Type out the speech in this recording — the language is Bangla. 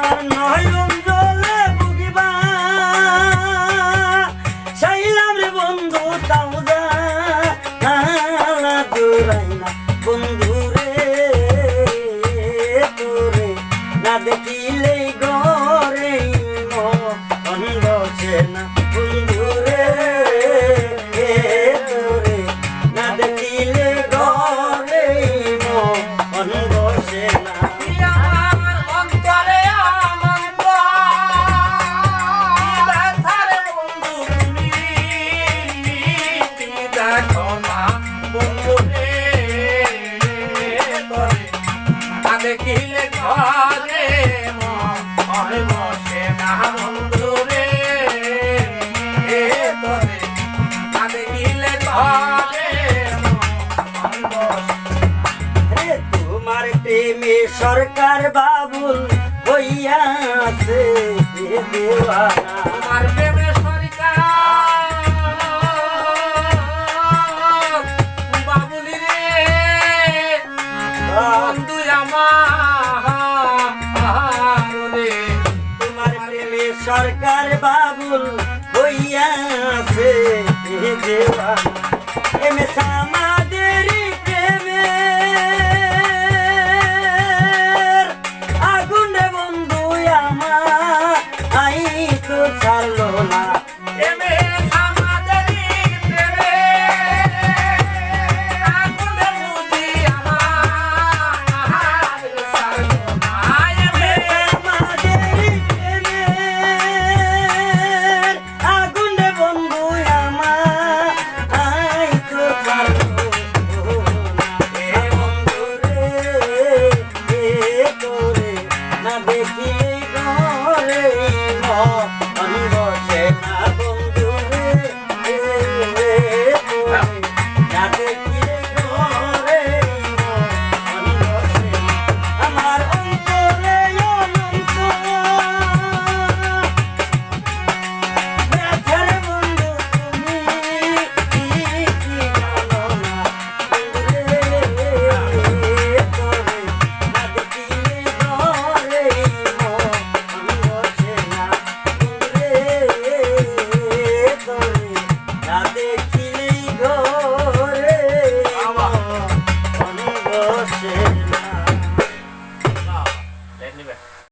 আমার দেখিলে ঘরে মন বসে না বন্ধু রে তবে না দেখিলে ঘরে মন বসে তোমার প্রেমে সরকার বাবুল হইয়াছে দেওয়ানা। সরকার বাবুল হইয়াছে এ মেসা দূরে না দেখি ঘরে আমি বসে না